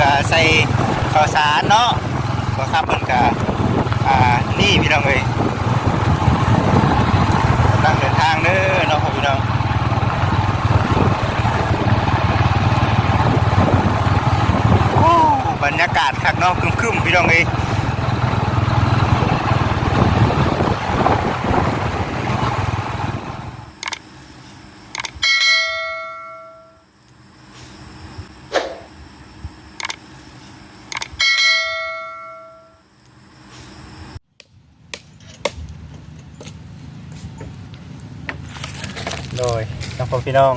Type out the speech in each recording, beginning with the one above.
ก็ใส่ข้าวสารเนาะบ่คำเพิ่นก็อ่านี่พี่น้องเอ้ยกำลังเดินทางเด้อเนาะพี่น้องบรรยากาศคักเนาะครึมๆพี่น้องเอ้ย ยน้องพ่อพี่น้อง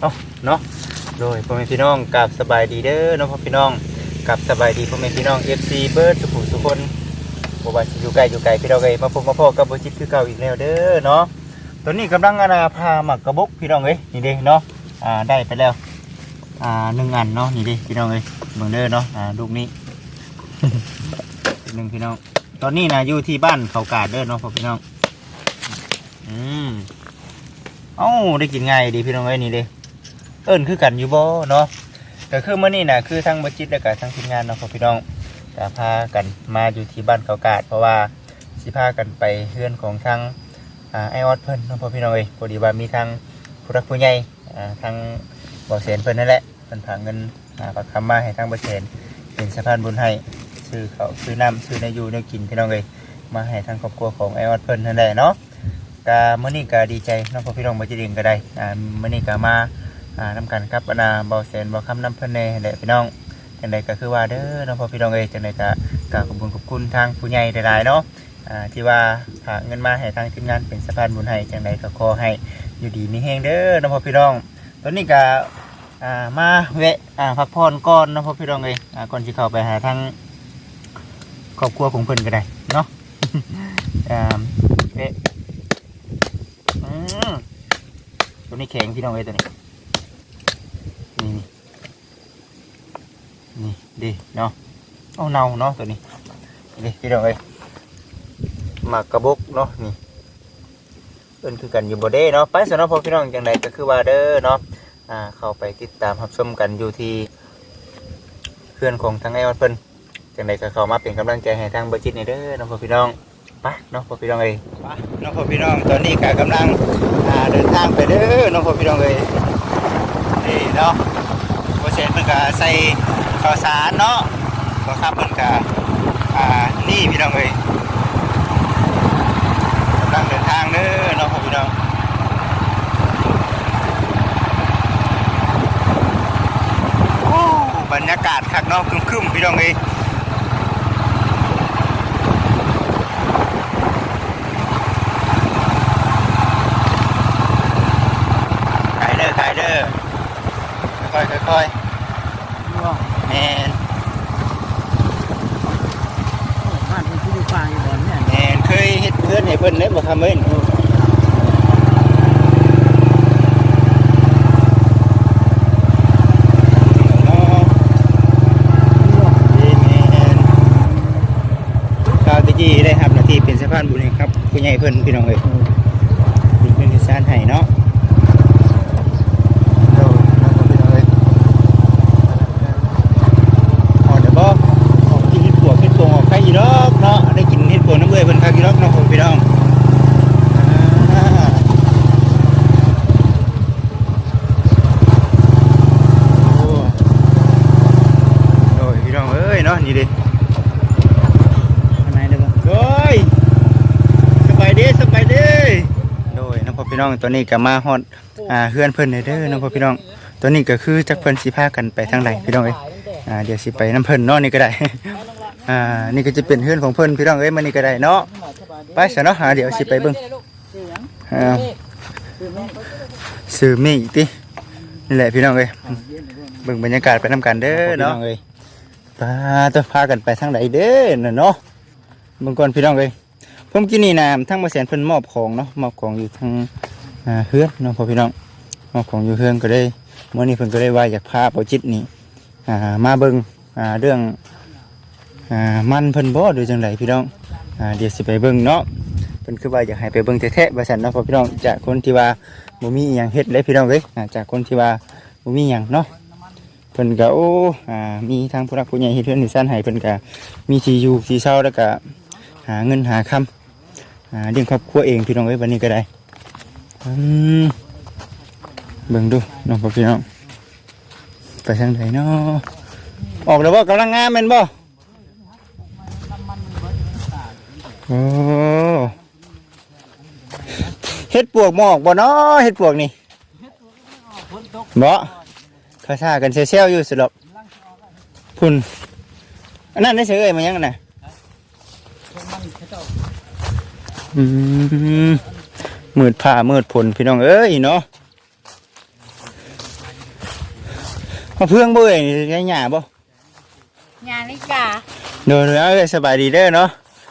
เอ้าเนาะโดยพ่อแม่พี่น้องกับสบายดีเด้อน้องพ่อพี่น้องกับสบายดีพ่อแม่พี่น้อง FC เบิร์ดทุกผู้ทุคนบ่ว่าสิอยู่ไกลอยู่ไกลพี่น้องเอ้ยมาพบมาพ่อกับบ่จิตคือเก่าอีกแล้วเด้อเนาะตอนนี้กำลังอาณาพาหมักกระบกพี่น้องเอ้ยนี่เด้เนาะอ่าได้ไปแล้วอ่าหนึ่งอันเนาะนี่เด้พี่น้องเอ้ยเบิ่งเด้อเนาะอ่าลูกนี้หนึ่งพี่น้อง ตอนนี้นะอยู่ที่บ้านเขากาดเด้อเนาะพ่อพี่น้องอืม เอ้าได้กินไงดีพี่น้องเอ้ยนี่เด้เอิ้นคือกันอยู่บ่เนาะก็คือเมื้อนี้น่ะคือทั้งบัจิตและก็ทั้งทีมงานเนาะพี่น้องก็พากันมาอยู่ที่บ้านเขากาด เพราะว่าสิพากันไปเฮือนของทางไอออดเพิ่นเนาะพี่น้องเอ้ยพอดีว่ามีทางผู้รักผู้ใหญ่อ่าทางบ่อเสนเพิ่นนั่นแหละเพิ่นพาเงินอ่าประคำมาให้ทางบ่อเสนเป็นสะพานบุญให้ซื้อเขาซื้อน้ำซื้อเนื้อยู่เนื้กินพี่น้องเอ้ยมาให้ทางครอบครัวของไอออดเพิ่นนั่นแหละเนาะ กามื่อนี้ก็ดีใจน้องพ่อพี่น้องมาจีดิงก็ได้อ่ามื่อนี้ก็มาอ่านำกันครับอนาเบาแสนบาคำน้ำเพิ่นแน่แหละพี่น้องจังใดก็คือว่าเด้อน้องพ่อพี่น้องเอ้ยจังใดก็กราบขอบคุณขอบคุณทางผู้ใหญ่หลายๆเนาะอ่าที่ว่าฝากเงินมาให้ทางทีมงานเป็นสะพานบุญให้จังใดก็ขอให้อยู่ดีมีแฮงเด้อน้องพ่อพี่น้อง ตอนนี้ก็อ่ามาแวะอ่าพักผ่อนก่อนน้องพ่อพี่น้องเอ้ยอ่าก่อนที่เข้าไปหาทางครอบครัวของเพิ่นก็ได้เนาะอ่าแวะ อืม ตัวนี้แข็งพี่น้องเอ้ยตัวนี้นี่นี่นี่ดีเนาะเอาเนาเนาะตัวนี้ดีพี่น้องเอ้ยหมากกระบกเนาะนี่เอิ้นคือกันอยู่บ่เด้เนาะไปสำหรับพ่อพี่น้องจังไดก็คือว่าเด้อเนาะอ่าเข้าไปติดตามรับชมกันอยู่ที่เพื่อนของทางไอ้วันเพิ่นจังไดก็เข้ามาเป็นกำลังใจให้ทางเบอร์จิตนี่เด้อนาะพ่อพี่น้อง ปเนาะพ่อพี่น้องเอ้ยน้องพ่อพี่น้องตอนนี้ก็กำลังเดินทางไปเด้อน้องพ่อพี่น้องเลยนี่เนาะโปรเซสเพิ่นก็ใส่ข้าวสารเนาะก็ครับเพิ่นก็นี่พี่น้องเลยกำลังเดินทางเด้อน้องพ่อพี่น้องโอ้บรรยากาศคักเนาะคึมๆพี่น้องเลย ขายเด้อขายเด้อค่อยๆค่อยๆแมน บ้านเป็นที่ดูฟางอยู่บ่อนเนี่ย แมนเคยเฮ็ดเพื่อนให้เพิ่นได้บ่ทำเอ้ยเนาะดีแม่นข้าวตะกี้ได้ครับหน้าที่เป็นสะพานบุญให้ครับผู้ใหญ่เพิ่นพี่น้องเอ้ยมีเป็นสานให้เนาะโดนนะครับพี่น้องเอ้ยพอเดี๋ยวบ่ออกกินเฮ็ดปวกเฮ็ดปวงออกใครอยู่ดอกเนาะได้กินเฮ็ดปวงน้ำเบื่อเพิ่นคักอยู่ดอกเนาะพี่น้องอ่าโอ้โอ้ยพี่น้องเอ้ยเนาะนี่ดิ ข้างในเด้อบ่ โอ้ยสบายดีสบายดีโดย น้องพ่อพี่น้องตัวนี้ก็มาฮอดอ่าเฮือนเพิ่นเด้อเด้อน้องพ่อพี่น้อง ตัวนี้ก็คือจักเพิ่นสิพากันไปทางใดพี่น้องเอ้ยอ่าเดี๋ยวสิไปน้ำเพิ่นเนาะนี่ก็ได้ อ่านี่ก็จะเป็นเฮือนของเพิ่นพี่น้องเอ้ยมื้อนี้ก็ได้เนาะไปซะเนาะหาเดี๋ยวสิไปเบิ่งอ่าซื้อมีอีกตินี่แหละพี่น้องเอ้ยเบิ่งบรรยากาศไปนํกันเด้อเนาะปาตัวพากันไปทางใดเด้อน่ะเนาะเบิ่งก่อนพี่น้องเอ้ยผมกินนี่นะทั้งบ่แสนเพิ่นมอบของเนาะมอบของอยู่ทางอ่า เฮือนเนาะพ่อพี่น้องมอบของอยู่เฮือนก็ได้มื้อนี้เพิ่นก็ได้ว่าอยากพาเปาจิตนี่มาเบิ่งเรื่องอมันเพิ่นบ่หรือจังไดพี่น้องอเดี๋ยวสิไปเบิ่งเนาะเพิ่นคือว่าอยากให้ไปเบิ่งแท้ๆว่าซั่นเนาะพ่อพี่น้องจากคนที่ว่าบ่มีอิหยังเฮ็ดเลยพี่น้องเอ้ยจากคนที่ว่าบ่มีหยังเนาะเพิ่นก็โอ้อ่ามีทางผู้รักผู้ใหญ่เฮ็ดเฮือนให้ซ่นให้เพิ่นก็มีที่อยู่ที่เช่าแล้วก็หาเงินหาคำอ่าเลี้ยงครอบครัวเองพี่น้องเอ้ยวันนี้ก็ได้ เบิ่งดูน้องพี่น้องไปทางไหนเนาะออกแล้วบ่กำลังงามแม่นบ่โอ้เฮ็ดปวกหมอกบ่เนาะเฮ็ดปวกนี่ฝนตกบ่ข้าชากันเซลๆอยู่สุดหรอกพุ่นอันนั้นได้เสือเอ้ยมายังน่ะมันเขาเจ้าอืม มืดผ้ามืดผลพี่น้องเอ้ยเนาะมาเพื่องบ่เอ้ยนี่ได้หญ้าบ่งานนี่กาเด้อๆเอ้ยสบายดีเด้อเนาะ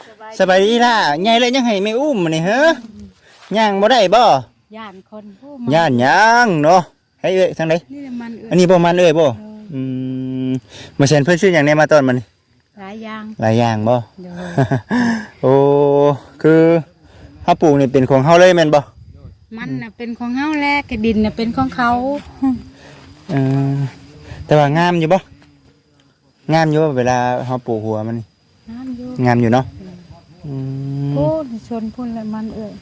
สบายสบายดีล่ะใหญ่เลยยังให้ไม่อุ้มนี่ฮะย่างบ่ได้บ่ย่านคนผู้ย่านย่างเนาะให้เอ้ยทางใดนี่มันเอื้อันนี้บ่มันเอ้ยบ่อืมมาเซ็นเพิ่นชื่อหยังแน่มาตอนมันหลายอย่างหลายอย่างบ่เดี๋ยวโอ้คือ เฮาปลูกนี่เป็นของเฮาเลยแม่นบ่มันน่ะเป็นของเฮาแลกดินน่ะเป็นของเขาเออแต่ว่างามอยู่บ่งามอยู่บ่เวลาเฮาปลูกหัวมันนี่น้ำอยู่งามอยู่เนาะอืมพูดชนพุ่นเลยมันเอ้ย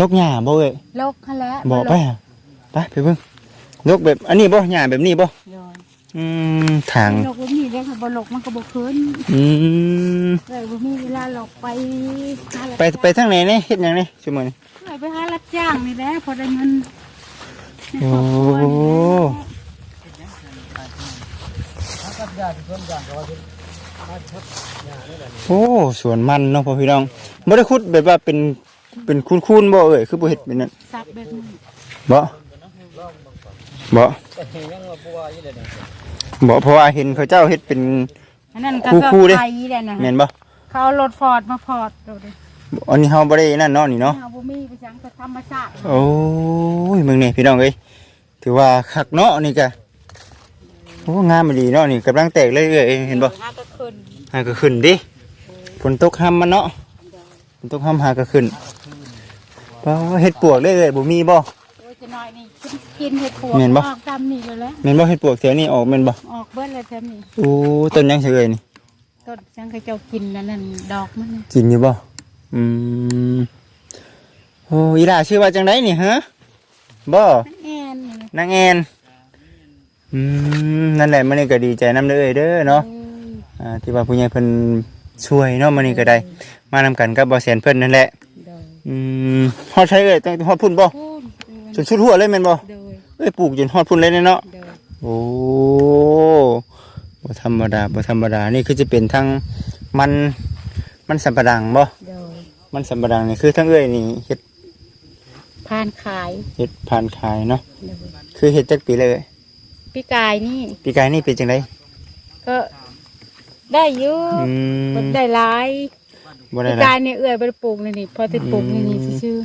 ลกหญ้าบ่เอ้ยโลกฮะแล้วบ่ไปอะไปไปเบิ่งลกแบบอันนี้บ่หญ้าแบบนี้บ่เดี๋ยว อืมทางโลกบ่มีได้ค่ะบ่โลกมันก็บ่คืนอืมเลยบ่มีเวลาหลอกไปหารับไปไปทางไหนนี่เฮ็ดหยังนี่ชั่วโมงนี้เลยไปหารับจ้างนี่แหละพอได้เงินให้โอ้ครอบครัวนี่แหละเขากับญาติคนญาติเราเป็นมาชดญาตินี่แหละนี่โอ้สวนมันเนาะพ่อพี่น้องบ่ได้ขุดแบบว่าเป็นเป็นคูนๆบ่เอ้ยคือบ่เฮ็ดเป็นนั่นซับแบบนี้บ่บ่แต่เห็นยังว่าปัวอยู่เลยเนี่ย บ่เพราะว่าเห็นเขาเจ้าเฮ็ดเป็น อันนั้นก็คู่ๆเด้ไทยแหละนะแม่นบ่เขาเอารถฟอร์ดมาพอดเราดิอันนี้เฮาบ่ได้นั่นเนาะนี่เนาะ เอาบ่มีไปจังแต่ธรรมชาติโอ้ยมึงนี่พี่น้องเอ้ยถือว่าคักเนาะนี่ก็โอ้งามอีหลีเนาะนี่กำลังแตกเลยเอ้ยเห็นบ่หาก็ขึ้นหาก็ขึ้นดิฝนตกห้ำมันเนาะฝนตกห้ำหาก็ขึ้นบ่เฮ็ดปวกเลยเอ้ยบ่มีบ่โอ้ย จะน้อยนี่กินกินเห็ดปวกแม่นบ่ ออกตามนี่เลยแหละแม่นบ่เฮ็ดปวกแถวนี้ออกแม่นบ่ออกเบิ้ลเลยแถมนี่โอ้ต้นยังสิเอ้ยนี่ต้นจังเขาเจ้ากินนั่นนั่นดอกมันนี่กินอยู่บ่อืมโอ้อีหล่าชื่อว่าจังไดนี่ฮะบ่นั่นแอนนี่แหละนางแอนอืมนั่นแหละมันนี่ก็ดีใจน้ำเด้อเอ้ยเด้อเนาะเอ้ยอ่าที่ว่าผู้ใหญ่เพิ่นช่วยเนาะมันนี่ก็ได้ มานำกันกับบ่แสนเพิ่นนั่นแหละโดยอืมฮอดใช้เอ้ยตั้งแต่ฮอดพุ่นบ่พูน จนสุดหัวเลยแม่นบ่โดยเอ้ยปลูกจนฮอดพุ่นเลยเนาะโดยโอ้บ่ธรรมดาบ่ธรรมดานี่คือจะเป็นทั้งมันมันสำปะดังบ่โดยมันสำปะดังนี่คือทั้งเอ้ยนี่เฮ็ดพานขายเฮ็ดผ่านขายเนาะโดยคือเฮ็ดจักปีเลยพี่กายนี่ปีกายนี่เป็นจังไดก็ได้อยู่อืมมันได้หลายบ่ได้พี่ละกายเนี่ยเอื้อยไปปลูกเลยนี่พอติดปลูกนี่นี่ชื่อ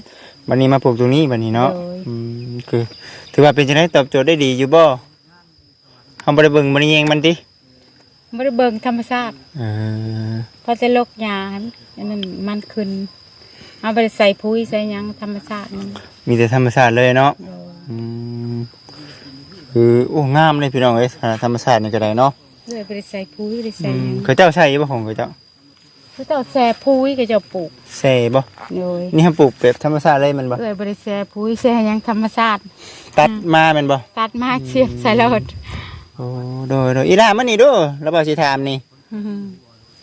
วันนี้มาปลูกตรงนี้วันนี้เนาะโอ้ยอืมคือ ถือว่าเป็นจังไดตอบโจทย์ได้ดีอยู่บ่เฮาบ่ได้เบิ่งมันเองมันติไม่ได้เบิ่งธรรมชาติเออพอจะลกยาอันนั้นมันขึ้นเอาไปใส่ปุ๋ยใส่หยังธรรมชาตินี่มีแต่ธรรมชาติเลยเนาะโดยอืมคือโอ้งามเลยพี่น้องเอ้ยธรรมชาตินี่ก็ได้เนาะเอื้อยไปใส่ปุ๋ยไปใส่อืหมยังเขาเจ้าใช้บ่ของเขาเจ้า คือต้องแส่ปุ๋ยก็จะปลูกใส่บ่ โดยนี่เฮาปลูกแบบธรรมชาติเลยแมันบ่ เอื้อยไปใส่ปุ๋ยใส่หยังธรรมชาติ ตัดมาแม่นบ่ ตัดมาเชียบใส่รถโอ้โดยโดยอีหล่ามันนี่ดูแล้วบ่สิถามนี่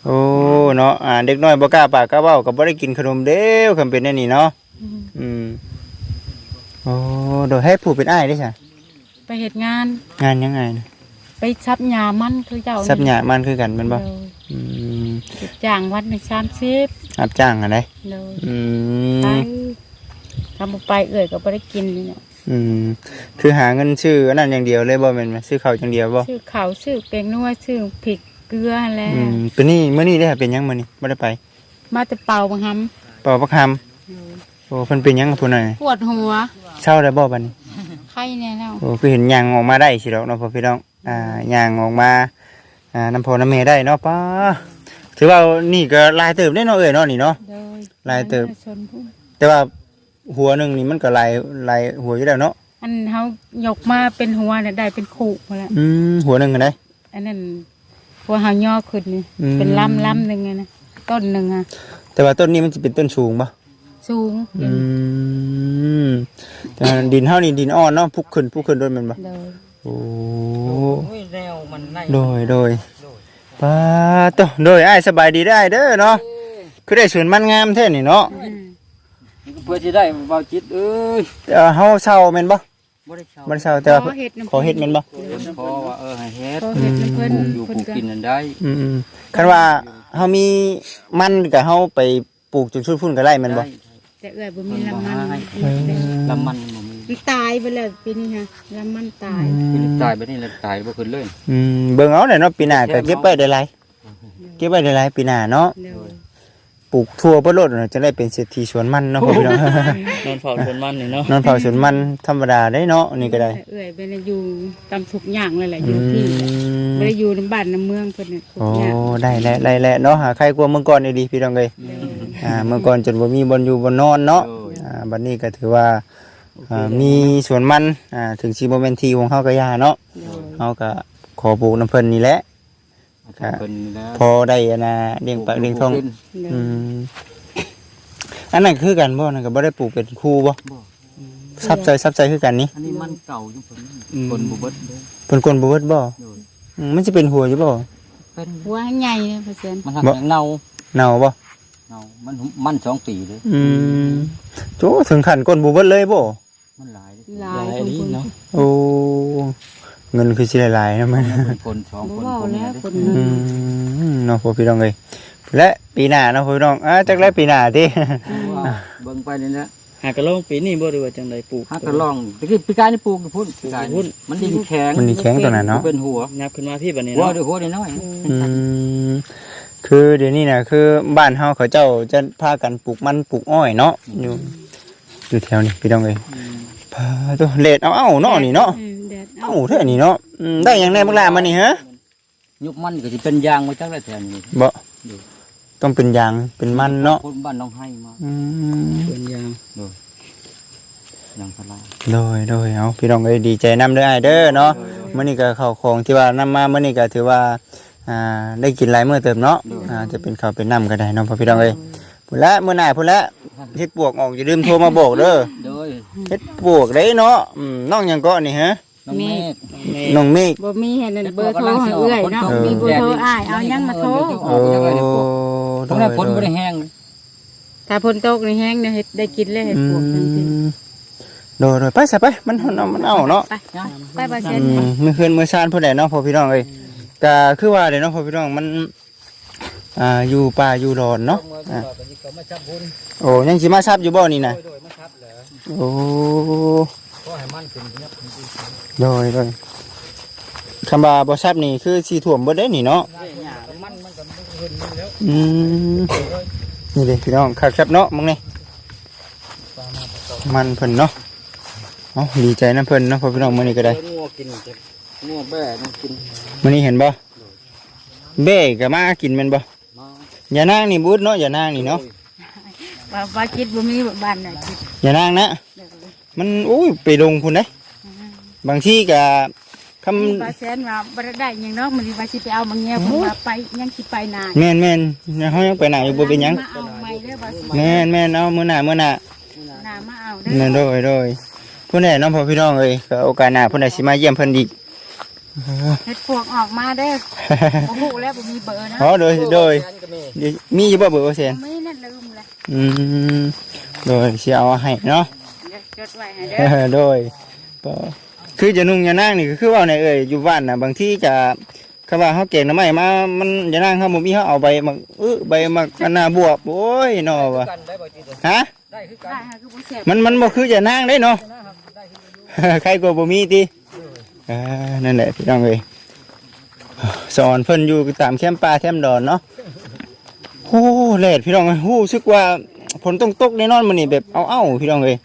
โอ้เนาะอ่าเด็กน้อยบ่กล้าปากกล้าเว้าก็บ่ได้กินขนมเด้วคำเป็นแน่นี่เนาะ อืม โอ้โดยให้ผู้เป็นอ้ายได้ใช่ไปเหตุงาน งานยังไงนะไปซับหยามันคือเจ้าทรัพย์หยามันคือกันแมันบ่โดยอืม จ้างวันในสามสิบรับจ้างอะไรเลยอืไปมทำบ่ไปเอื้อยก็บ่ได้กินนี่เนาะอืมคือหาเงินซื้ออันนั้นอย่างเดียวเลยบ่แม่นไหมซื้อข้าวอย่างเดียวบ่ชื่อเขาวชื่อเปลงนัวชื่อพริกเกลือแหล้อืมเป็นนี่มื้อนี้ได้อเป็นหยังมื้อนี้บ่ได้ไปมาแต่เป่าบังคับเป่าบักคำโอ้เพิ่นเป็นหยังกับผู้นั้นปวดหัวเช้าได้บ่บัดนี้ไข้แน่แล้วโอ้คือเห็นยางออกมาได้สิดอกเนาะพ่อพี่น้องอ่ายางออกมาอ่าน้ำพอน้ำเมได้เนาะป้า ถือว่านี่ก็หลายเติบได้เนาะเอ้ยเนาะนี่เนาะ โดยลายเติบ ชนผู้แต่ว่าหัวหนึ่งนี่มันก็หลายหลายหัวอยู่แล้วเนาะอันเฮายกมาเป็นหัวน่ะได้เป็นขู่มาแล้วอืมหัวหนึงกันได้ อันนั้นหัวเฮาย่อขึ้นนี่อืม เป็นลำลำหนึ่งไงนะต้นหนึ่งอะแต่ว่าต้นนี้มันจะเป็นต้นสูงปะสูงอืมแต่ดินเฮานี่ดินอ่อนเนาะพุกขึ้นพุกขึ้นด้วยแมันปะเลยโอ้ โอ้ยแนวมันในโดยโดย ปาโตโดยอ้ายสบายดีได้เด้อเนาะคือได้สวนมันงามแท้นี่เนาะอืมเพื่อจะได้เบาจิตเอ้ยเอ่อเฮาเช่าแม่นบ่บ่ได้เช่าบ่ได้เช่าแต่ว่าขอเห็ดน้ำขอเฮ็ดแม่นบ่พอว่าเออให้เฮ็ดขอเห็ดน้ำเพิ่นปลูกอยู่ปเพิ่นลูกก็กินนั่นได้อืมๆคันว่าเฮามีมันก็เฮาไปปลูกจนชุดพุ่นก็ได้แม่นบ่ได้แต่เอื้อยบ่มีลำมันเออลำมันบ่มี มันตายไปแล้วปีนี้ฮะลำมันตายตายไปนี่แล้วตายบ่ขึ้นเลยอืมเบิ่งเอาเด้อเนาะปีหน้าก็เก็บไว้ได้หลายเก็บไว้ได้หลายปีหน้าเนาะเดี๋ยวปลูกทั่วเบ่โลดเนาะจะได้เป็นเศรษฐีสวนมันเนาะพี่น้องนอนเฝ้าสวนมันนี่เนาะนอนเผาสวนมันธรรมดาได้เนาะนี่ก็ได้แต่เอื้อยไปน่ะอยู่ตามทุกอย่างเลยแหละออืยู่ที่มไม่ได้อยู่ในบ้านในเมืองเพิ่นน่ะทุกโอ้อย่างได้แล้วได้แล้วเนาะหาใครกลัวเมื่อก่อนนี่ดีพี่น้องเอ้ยเดี๋ยวอ่าเมื่อก่อนจนบ่มีบนอยู่บนนอนเนาะอ่าบัดนี้ก็ถือว่า อ่ามีสวนมันอ่าถึงสิบ่แม่นที่ของเฮาก็ย่าเนาะเดี๋ยวเฮาก็ขอปลูกน้ำเพิ่นนี่แหละเพิ่นนี่แหละพอได้อันน่ะเลี้ยงปากเลี้ยงท้องเดี๋ยวอืมอันนั้นคือกันบ่นั่นก็บ่ได้ปลูกเป็นคู่บ่บ่ซับใจซับใจคือกันนี่ อันนี้มันเก่าอยู่เพิ่นคนบ่เบิดเด้อเพิ่นกลบ่เบิดบ่โดยอืมมันสิเป็นหัวอยู่บ่เป็นหัวใหญ่เลยเปอร์เซ็นต์มันหักอย่างเน่าเน่าบ่ เน่ามันมันสองปีเลยอืมโจถึงขั้นกลบ่เบิดเลยบ่ มันหลายเลยลายของคุณเนาะโอ้เงินคือสิหลายๆนะมันคนสองบ่คนเว้าคนแล้นี้วเด้คนอหนึงอืมเนาะพ่อพี่น้องเอ้ยและปีหน้าเนาะพ่อพี่น้องอ่าจักแล้วปีหน้าติ ว่าเบิ่งไปนี่นะหากระลองปีนี้บ่ได้ว่าจังไดปลูก ฮักก็ลองตะกี้ปีกายนี่ปลูกอยู่พุ่นปีกายพุ่นี่น มันดินแข็งมันนี่แข็งตัวนั้นเนาะ เป็นหัวนับขึ้นมาพี่บัดนี้หัวเนาะเดี๋ยวหัวน้อยอืมคือเดี๋ยวนี้น่ะคือบ้านเฮาเขาเจ้าจะพากันปลูกมันปลูกอ้อยเนาะอยู่อยู่แถวนี้พี่น้องเอ้ยพา ตัวเลดเอาเอ้าเนาะนี่เนาะอืมแดดเอาเอ้าเท่านี้เนาะอืมได้หยังแน่บักล่ามานี่ฮะยุบมันก็สิเป็นยางมาจักแล้วแถวนี้บ่ต้องเป็นยางเป็นมันเนาะคนบ้านน้องให้มาอืมเป็นยางยางพาราโดยโดยเอาพี่น้องเอ้ยดีใจนำเด้ออ้ายเด้อเนาะมื้อนี้ก็ข้าวของที่ว่านำมามื้อนี้ก็ถือว่าอ่าได้กินหลายมื้อเติมเนาะอ่าจะเป็นข้าวเป็นน้ำก็ได้เนาะพ่อพี่น้องเอ้ยพุ่นละมื้อหน้าพุ่นละเฮ็ดปวกออกอย่าลืมโทรมาบอกเด้อโดย เฮ็ดปวกได้เนาะอืมน้องหยังก็นี่ฮะน้องเมฆน้องเมฆบ่มีให้นั่นเบอร์โทรให้เอื้อยเนาะเออมีเบอร์โทรอ้ายเอายังมาโทรโอ้ตรงนั้นผลบ่ได้แห้งถ้าฝนตกนี่แห้งเนี่ยเฮ็ดได้กินเลยเฮ็ดอืปวกทันทีมโดยโดยไปซะไปมันเอามันเอาเนาะไปไปเปอร์อืเซ็นต์มมื้อคืนมื้อซานพุ่นแหละเนาะพ่อพี่น้องเอ้ยก็คือว่าเด้เนาะพ่อพี่น้องมัน อ่าอยู่ป่าอยู่ดอนเนาะอ่าก็มาจับพุ่นโอ้ยังสิมาซับอยู่บ่นี่น่ะโดยมาครับเหรอโอ้ก็ให้มันขึ้นเนี่ยโดยโดยคำว่าบ่ซับนี่คือสิท่วมเบิดเด้นี่เนาะมันมันก็ขึ้นแล้วอืมนี่เด้พี่น้องคักครับเนาะมึงนี่มันเพิ่นเนาะเอ้าดีใจนะเพิ่นเนาะพ่อพี่น้องมื้อนี้ก็ได้งัวกินงัวแบ่มันกินมื้อนี้เห็นบ่เบ้ก็มากินแม่นบ่มา อย่านางนี่บูดเนาะอย่านางนี่เนาะว่าว่าคิดบ่มีบ้านน่ะคิดอย่านางนะเดี๋ยวมันโอ้ยไปลงพุ่นเด้บางทีก็คำมีเปอร์เซ็นต์ว่าบ่ได้หยังเนาะมันสิว่าสิไปเอามาแง่ผมว่าไปยังสิไปนานแม่นแม่นเฮายังไปไหนอยู่บ่เป็นหยังมาเอาใหม่เด้อว่าสิแม่นแม่นเอามื้อหน้ามื้อหน้าหน้ามาเอาเด้อนั่นโดยโดยผู้ใดน้องพ่อพี่น้องเอ้ยก็โอกาสหน้าผู้ใดสิมาเยี่ยมเพิ่นอีก เฮ็ดปวกออกมาเด้อบ่ฮู้แล้วบ่มีเบอร์นะอ๋อโดยโดยเดี๋ยวมีอยู่บ่เบอร์เปอร์เซ็นต์ไม่นั่นลืมเลยอืมโดยสิเอาให้เนาะเดี๋ยวจดไว้ให้เอเด้ออโดยก็คือจะนุ่งจะนั่งนี่ก็คือว่าในเอ่ยอยู่บ้านน่ะบางทีจะคำว่าเขาเก่งนะไม่มา มันจะนั่งเขาบ่มีเขาเอาใบมาเออใบมากันนาบวบโอ้ยเนาะว่ะกันได้บ่จิตฮะได้คือกันได้ค่ะคือบ่แซ่บมันมันบ่คือจะนั่งได้เนาะใครก็บ่มีติเออนั่นแหละพี่น้องเอ้ยสอนเพิ่นอยู่ตามแคมป์ป่าแคมป์ดอนเนาะโอ้แลดพี่น้องเอ้ยรู้สึกว่าฝนต้องตกแน่นอนมื้อนี้แบบเอาเอ้าพี่น้องเอ้ย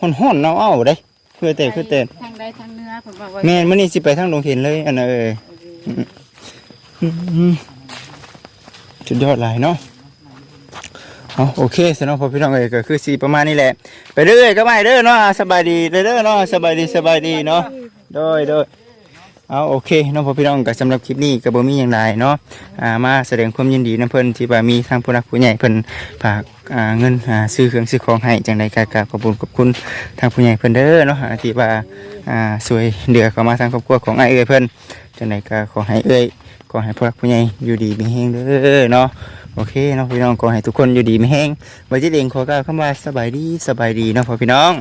ฮ้อนๆเอาเอ้าเด้เพื่อแต่คือแต่ทางใดทางเหนือเพิ่นบอกว่าแม่นมื้อนี้สิไปทางดงเห็นเลยอันนั้นเอ้ยอืมสุดยอดหลายเนาะเอาโอเคสนองพอพี่น้องเอ้ยก็คือสีประมาณนี้แหละ ไปเรื่อยก็ไม่เด้อเนาะอ่าสบายดีเด้อเนาะสบายดีสบายดีเนาะ โดยโดยเอาโอเคน้องพ่อพี่น้องก็สำหรับคลิปนี้ก็บ่มีอย่างไรเนาะอ่ามาแสดงความยินดีนํเพิ่นที่ว่ามีทางผู้รักผู้ใหญ่เพิ่นฝากอ่าเงินอ่าซื้อเครื่องซื้อของให้จังไดก็กราบขอบคุณขอบคุณทางผู้ใหญ่เพิ่นเด้อเนาะอ่าที่ว่าอ่าช่วยเหลือเข้ามาทางครอบครัวของอ้ายเอ้ยเพิ่นจังไดก็ขอให้เอ้ยขอให้ผู้รักผู้ใหญ่อยู่ดีมีแฮงเด้อเนาะโอเคเนาะพี่น้องขอให้ทุกคนอยู่ดีมีแฮงไว้ที่เองขอกล่าวคำว่าสบายดีสบายดีเนาะพ่อพี่น้อง